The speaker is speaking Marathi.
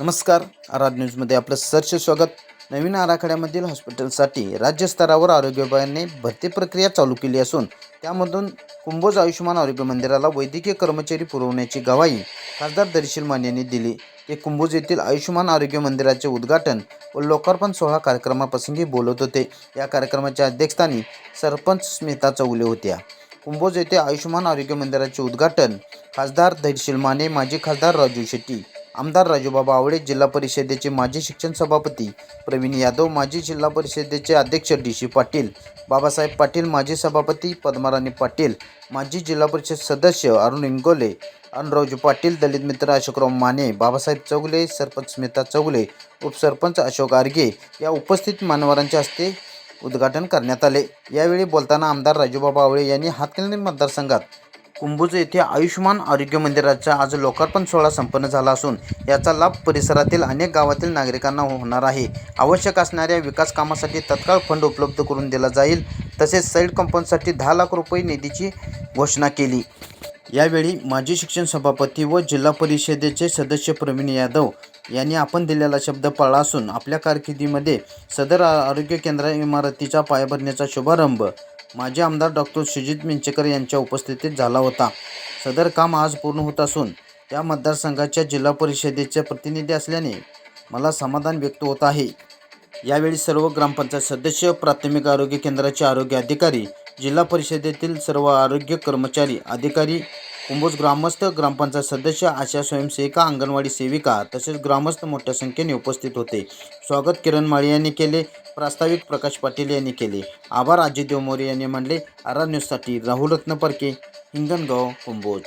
नमस्कार. आराध न्यूजमध्ये आपलं सरचे स्वागत. नवीन आराखड्यामधील हॉस्पिटलसाठी राज्यस्तरावर आरोग्य विभागाने भरती प्रक्रिया चालू केली असून त्यामधून कुंभोज आयुष्यमान आरोग्य मंदिराला वैद्यकीय कर्मचारी पुरवण्याची गवाही खासदार दर्शील मान यांनी दिली. ते कुंभोज येथील आयुष्यमान आरोग्य मंदिराचे उद्घाटन व लोकार्पण सोहळा कार्यक्रमाप्रसंगी बोलत होते. या कार्यक्रमाच्या अध्यक्षस्थानी सरपंच स्मिता चौले होत्या. कुंभोज येथे आयुष्यमान आरोग्य मंदिराचे उद्घाटन खासदार धैर्यशील माने माजी खासदार राजू शेट्टी आमदार राजूबाबा आवळे जिल्हा परिषदेचे माजी शिक्षण सभापती प्रवीण यादव माजी जिल्हा परिषदेचे अध्यक्ष डी सी पाटील बाबासाहेब पाटील माजी सभापती पद्माराणी पाटील माजी जिल्हा परिषद सदस्य अरुण इंगोले अरुणरावजी पाटील दलित मित्र अशोकराव माने बाबासाहेब चौगले सरपंच स्मिता चौगले उपसरपंच अशोक आर्गे या उपस्थित मान्यवरांच्या हस्ते उद्घाटन करण्यात आले. यावेळी बोलताना आमदार राजूबाबा आवळे यांनी हातकणंगले मतदारसंघात कुंभोज येथे आयुष्यमान आरोग्य मंदिराचा आज लोकार्पण सोहळा संपन्न झाला असून याचा लाभ परिसरातील अनेक गावातील नागरिकांना होणार आहे. आवश्यक असणाऱ्या विकास कामासाठी तत्काळ फंड उपलब्ध करून दिला जाईल तसेच साईड कंपाऊंडसाठी दहा लाख रुपये निधीची घोषणा केली. यावेळी माजी शिक्षण सभापती व जिल्हा परिषदेचे सदस्य प्रवीण यादव यांनी आपण दिलेला शब्द पाळला असून आपल्या कारकिर्दीमध्ये सदर आरोग्य केंद्र इमारतीचा पायाभरण्याचा शुभारंभ माजी आमदार डॉक्टर सुजित मिंचेकर यांच्या उपस्थितीत झाला होता. सदर काम आज पूर्ण होत असून त्या मतदारसंघाच्या जिल्हा परिषदेचे प्रतिनिधी असल्याने मला समाधान व्यक्त होत आहे. यावेळी सर्व ग्रामपंचायत सदस्य प्राथमिक आरोग्य केंद्राचे आरोग्य अधिकारी जिल्हा परिषदेतील सर्व आरोग्य कर्मचारी अधिकारी कुंभोज ग्रामस्थ ग्रामपंचायत सदस्य आशा स्वयंसेविका अंगणवाडी सेविका तसेच ग्रामस्थ मोठ्या संख्येने उपस्थित होते. स्वागत किरण माळी यांनी केले प्रास्ताविक प्रकाश पाटील यांनी केले. आभार अजित देवमोरे यांनी म्हणले आरा न्यूजसाठी राहुल रत्न परके हिंगणगाव कुंभोज.